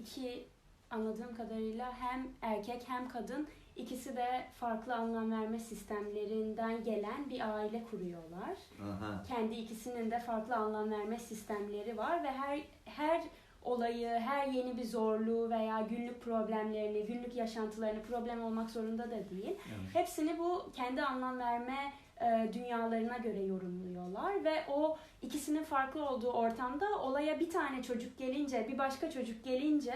iki anladığım kadarıyla hem erkek hem kadın ikisi de farklı anlam verme sistemlerinden gelen bir aile kuruyorlar. Aha. Kendi ikisinin de farklı anlam verme sistemleri var ve her her olayı, her yeni bir zorluğu veya günlük problemlerini, günlük yaşantılarını problem olmak zorunda da değil. Evet. Hepsini bu kendi anlam verme e, dünyalarına göre yorumluyorlar ve o ikisinin farklı olduğu ortamda olaya bir tane çocuk gelince, bir başka çocuk gelince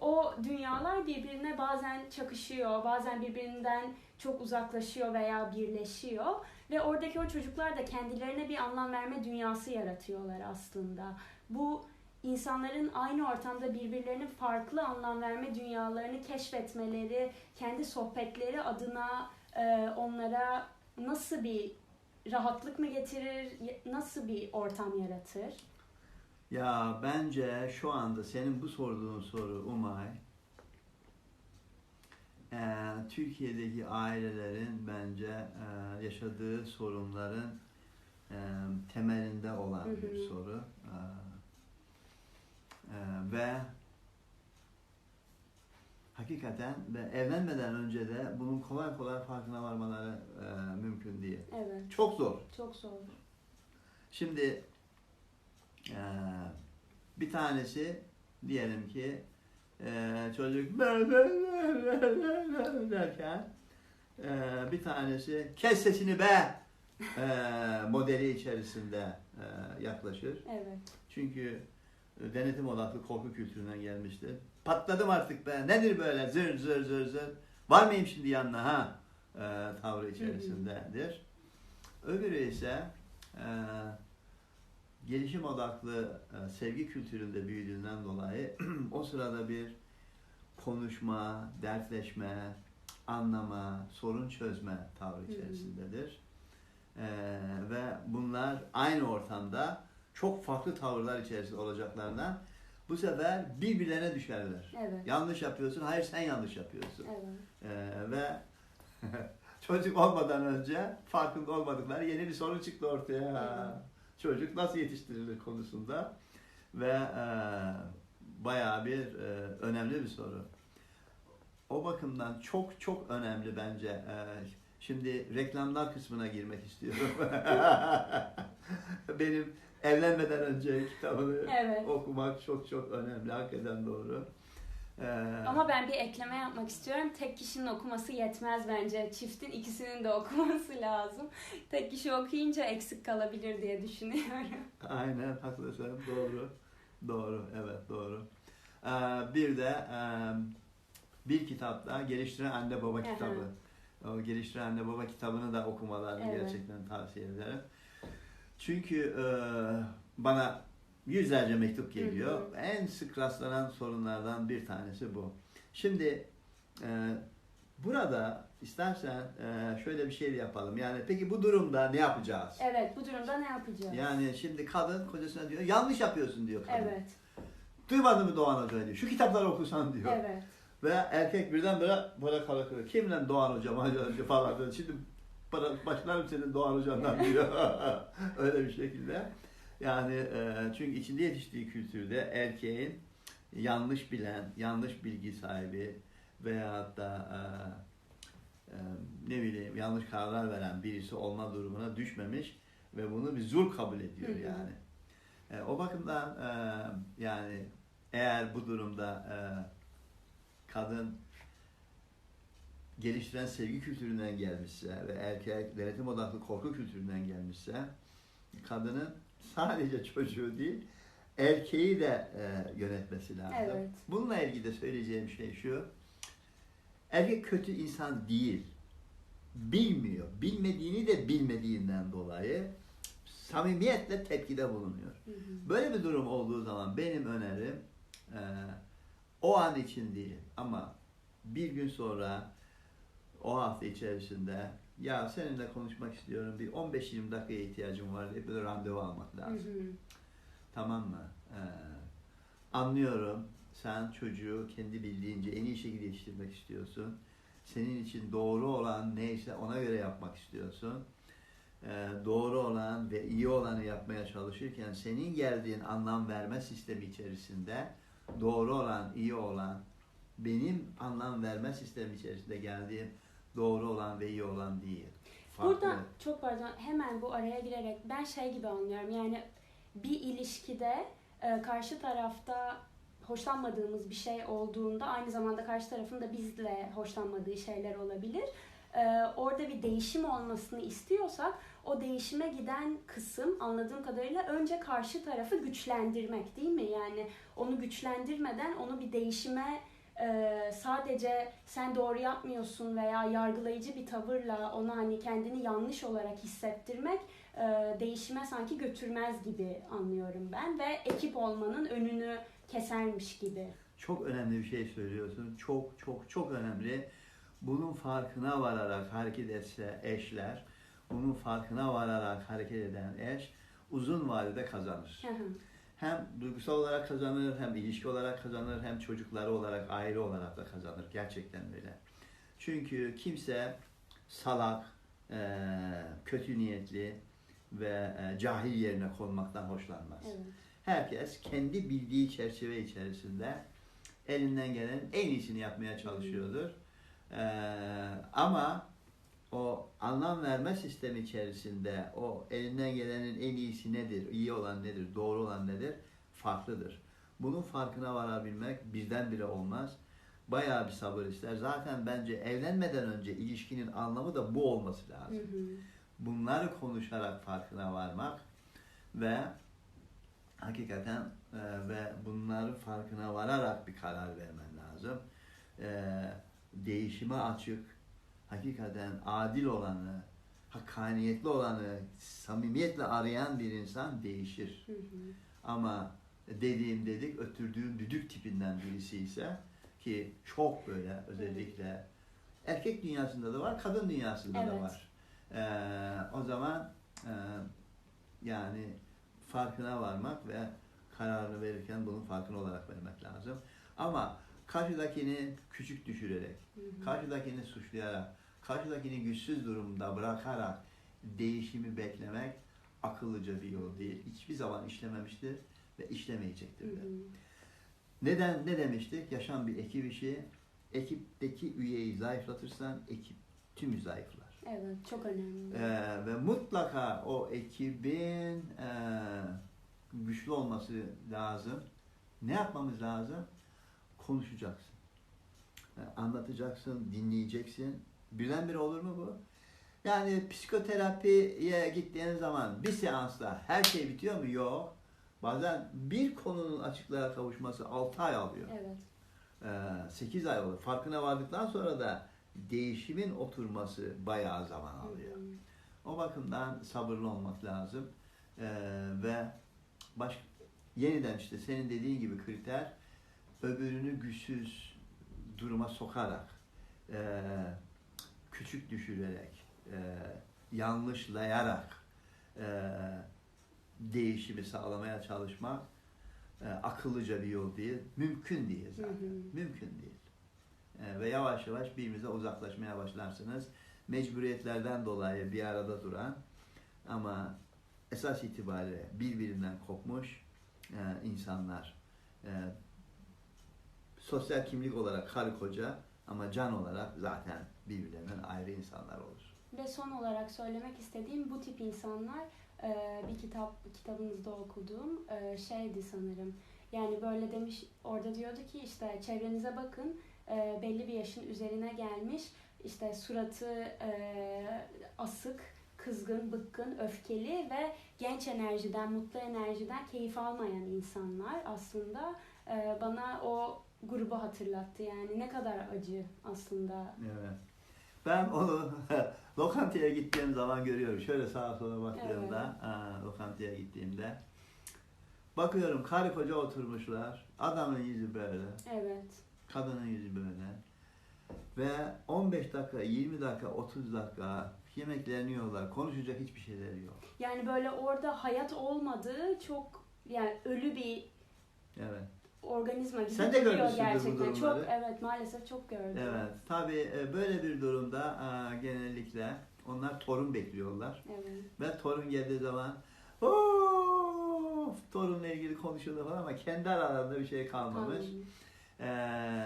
o dünyalar birbirine bazen çakışıyor, bazen birbirinden çok uzaklaşıyor veya birleşiyor ve oradaki o çocuklar da kendilerine bir anlam verme dünyası yaratıyorlar aslında. Bu insanların aynı ortamda birbirlerinin farklı anlam verme dünyalarını keşfetmeleri, kendi sohbetleri adına e, onlara nasıl bir rahatlık mı getirir, nasıl bir ortam yaratır? Ya bence şu anda senin bu sorduğun soru Umay eee, Türkiye'deki ailelerin bence eee, yaşadığı sorunların eee, temelinde olan Hı hı. bir soru ve hakikaten ve evlenmeden önce de bunun kolay kolay farkına varmaları eee, mümkün değil. Evet, Çok zor. çok zor. Şimdi eee, bir tanesi diyelim ki eee, çocuk derken eee, bir tanesi kes sesini be eee, modeli içerisinde eee, yaklaşır. Evet, Çünkü e, denetim odaklı korku kültüründen gelmiştir. Patladım artık be nedir böyle zır zır zır zır var mıyım şimdi yanına ha eee, tavrı içerisindedir. Öbürü ise eee, gelişim odaklı e, sevgi kültüründe büyüdüğünden dolayı o sırada bir konuşma, dertleşme, anlama, sorun çözme tavrı içerisindedir. E, ve bunlar aynı ortamda çok farklı tavırlar içerisinde olacaklarından bu sefer birbirlerine düşerler. evet, Yanlış yapıyorsun, hayır sen yanlış yapıyorsun. evet. E, ve çocuk olmadan önce farkında olmadıkları yeni bir sorun çıktı ortaya. Evet. Çocuk nasıl yetiştirilir konusunda ve e, bayağı bir e, önemli bir soru. O bakımdan çok çok önemli bence. E, şimdi reklamlar kısmına girmek istiyorum. Benim evlenmeden önce kitabını Evet. okumak çok çok önemli. Hakikaten doğru. E, Ama ben bir ekleme yapmak istiyorum. Tek kişinin okuması yetmez bence. Çiftin ikisinin de okuması lazım. Tek kişi okuyunca eksik kalabilir diye düşünüyorum. Aynen haklısın. Doğru. Doğru. Evet doğru. Ee, bir de e, bir kitapta Geliştiren Anne Baba kitabı. O Geliştiren Anne Baba kitabını da okumalarını Evet. gerçekten tavsiye ederim. Çünkü e, bana yüzlerce mektup geliyor. Hı hı. En sık rastlanan sorunlardan bir tanesi bu. Şimdi e, burada istersen e, şöyle bir şey yapalım. Yani peki bu durumda ne yapacağız? Evet, bu durumda ne yapacağız? Yani şimdi kadın kocasına diyor yanlış yapıyorsun diyor kadın. Evet, Duymadın mı Doğan Hoca diyor. Şu kitapları okusan diyor. evet. Ve erkek birden böyle böyle kalkıyor. Kim lan Doğan Hoca, falan diyor. Şimdi başlarım senin Doğan Hoca'ndan diyor. Öyle bir şekilde. Yani e, çünkü içinde yetiştiği kültürde erkeğin yanlış bilen, yanlış bilgi sahibi veyahut da e, e, ne bileyim yanlış kararlar veren birisi olma durumuna düşmemiş ve bunu bir zul kabul ediyor yani. E, o bakımdan e, yani eğer bu durumda e, kadın geliştiren sevgi kültüründen gelmişse ve erkek denetim odaklı korku kültüründen gelmişse kadının sadece çocuğu değil erkeği de e, yönetmesi lazım. Evet. Bununla ilgili de söyleyeceğim şey şu. Erkek kötü insan değil. Bilmiyor. Bilmediğini de bilmediğinden dolayı samimiyetle tepkide bulunuyor. Hı hı. Böyle bir durum olduğu zaman benim önerim e, o an için değil ama bir gün sonra o hafta içerisinde ya seninle konuşmak istiyorum bir 15-20 dakikaya ihtiyacım var diye böyle randevu almak Hı lazım. hı. Tamam mı? Ee, anlıyorum. Sen çocuğu kendi bildiğince en iyi şekilde yetiştirmek istiyorsun. Senin için doğru olan neyse ona göre yapmak istiyorsun. Ee, doğru olan ve iyi olanı yapmaya çalışırken senin geldiğin anlam verme sistemi içerisinde doğru olan, iyi olan, benim anlam verme sistemi içerisinde geldiğim doğru olan ve iyi olan değil. Farklı. Burada çok pardon hemen bu araya girerek ben şey gibi anlıyorum yani bir ilişkide e, karşı tarafta hoşlanmadığımız bir şey olduğunda aynı zamanda karşı tarafın da bizle hoşlanmadığı şeyler olabilir. E, orada bir değişim olmasını istiyorsak o değişime giden kısım anladığım kadarıyla önce karşı tarafı güçlendirmek değil mi? Yani onu güçlendirmeden onu bir değişime e, sadece sen doğru yapmıyorsun veya yargılayıcı bir tavırla ona hani kendini yanlış olarak hissettirmek e, değişime sanki götürmez gibi anlıyorum ben ve ekip olmanın önünü kesermiş gibi. Çok önemli bir şey söylüyorsun. Çok çok çok önemli. Bunun farkına vararak hareket etse eşler, bunun farkına vararak hareket eden eş uzun vadede kazanır. Hem duygusal olarak kazanır, hem ilişki olarak kazanır, hem çocukları olarak, aile olarak da kazanır. Gerçekten öyle. Çünkü kimse salak, eee, kötü niyetli ve eee, cahil yerine konmaktan hoşlanmaz. evet. Herkes kendi bildiği çerçeve içerisinde elinden gelen en iyisini yapmaya çalışıyordur. Ee, ama o anlam verme sistemi içerisinde o elinden gelenin en iyisi nedir, iyi olan nedir, doğru olan nedir farklıdır. Bunun farkına varabilmek birdenbire olmaz. Bayağı bir sabır ister. Zaten bence evlenmeden önce ilişkinin anlamı da bu olması Hı lazım hı. bunları konuşarak farkına varmak ve hakikaten e, ve bunların farkına vararak bir karar vermen lazım. E, değişime açık, hakikaten adil olanı, hakkaniyetli olanı, samimiyetle arayan bir insan değişir. Hı hı. Ama dediğim dedik, ötürdüğüm düdük tipinden birisi ise ki çok böyle özellikle erkek dünyasında da var, kadın dünyasında da Evet. var. Ee, o zaman e, yani farkına varmak ve kararını verirken bunun farkına olarak vermek lazım. Ama karşıdakini küçük düşürerek, karşıdakini suçlayarak, karşıdakini güçsüz durumda bırakarak değişimi beklemek akıllıca bir yol değil. Hiçbir zaman işlememiştir ve işlemeyecektir de. Neden ne demiştik? Yaşam bir ekip işi. Ekipteki üyeyi zayıflatırsan ekip tümü zayıflar. Evet çok önemli. Ee, ve mutlaka o ekibin e, güçlü olması lazım. Ne yapmamız lazım? Konuşacaksın. E, anlatacaksın, dinleyeceksin. Birdenbire olur mu bu? Yani psikoterapiye gittiğiniz zaman bir seansta her şey bitiyor mu? Yok. Bazen bir konunun açıklığa kavuşması 6 ay alıyor. Evet. 8 ay olur. Farkına vardıktan sonra da değişimin oturması bayağı zaman alıyor. O bakımdan sabırlı olmak lazım. Ee, ve baş, yeniden işte senin dediğin gibi kriter öbürünü güçsüz duruma sokarak, e, küçük düşürerek, e, yanlışlayarak e, değişimi sağlamaya çalışmak e, akıllıca bir yol değil, mümkün değil Hı zaten. hı. Mümkün değil. E, ve yavaş yavaş birbirinize uzaklaşmaya başlarsınız. Mecburiyetlerden dolayı bir arada duran ama esas itibariyle birbirinden kopmuş e, insanlar. E, sosyal kimlik olarak karı koca ama can olarak zaten birbirlerinden ayrı insanlar olur. Ve son olarak söylemek istediğim bu tip insanlar e, bir kitap kitabınızda okuduğum e, şeydi sanırım. Yani böyle demiş orada diyordu ki işte çevrenize bakın e, belli bir yaşın üzerine gelmiş işte suratı asık, kızgın, bıkkın, öfkeli ve genç enerjiden, mutlu enerjiden keyif almayan insanlar aslında bana o grubu hatırlattı. Yani ne kadar acı aslında. Evet. Ben onu lokantaya gittiğim zaman görüyorum. Şöyle sağa sola baktığımda, aa, lokantaya gittiğimde bakıyorum karı koca oturmuşlar. Adamın yüzü böyle, Evet. kadının yüzü böyle. Ve 15 dakika, 20 dakika, 30 dakika yemeklerini yiyorlar. Konuşacak hiçbir şeyleri yok. Yani böyle orada hayat olmadığı çok yani ölü bir Evet. Organizma gibi Sen de görmüşsündür bu gerçekten. Çok durumları. evet maalesef çok gördüm. Evet. Tabii e, böyle bir durumda aa, genellikle onlar torun bekliyorlar. Evet. Ve torun geldiği zaman of torunla ilgili konuşuldu falan ama kendi aralarında bir şey kalmamış. Ee,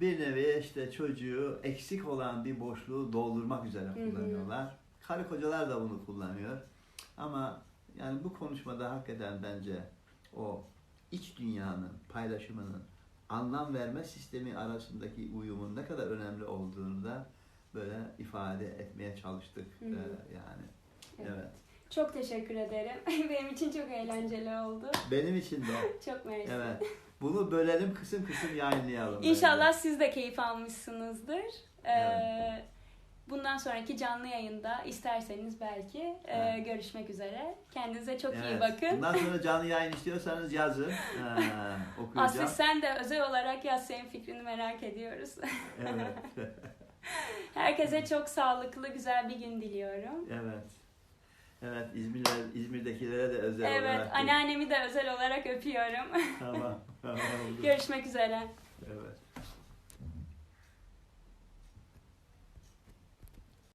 bir nevi işte çocuğu eksik olan bir boşluğu doldurmak üzere hı. kullanıyorlar. Karı kocalar da bunu kullanıyor. Ama yani bu konuşmada hakikaten bence o iç dünyanın paylaşımının anlam verme sistemi arasındaki uyumun ne kadar önemli olduğunu da böyle ifade etmeye çalıştık. Hı hı. Ee, yani Evet. evet. Çok teşekkür ederim. Benim için çok eğlenceli oldu. Benim için de Çok mersi. evet. Bunu bölelim kısım kısım yayınlayalım. İnşallah siz de keyif almışsınızdır. Ee, Evet. Bundan sonraki canlı yayında isterseniz belki e, Evet. görüşmek üzere. Kendinize çok iyi Evet. bakın. Bundan sonra canlı yayın istiyorsanız yazın. Ee, okuyacağım. Aslı sen de özel olarak yaz senin fikrini merak ediyoruz. Evet. Herkese çok sağlıklı, güzel bir gün diliyorum. evet. Evet İzmir'de, İzmir'dekilere de özel Evet, olarak. anneannemi de özel olarak öpüyorum. Tamam. tamam. Görüşmek üzere. Evet.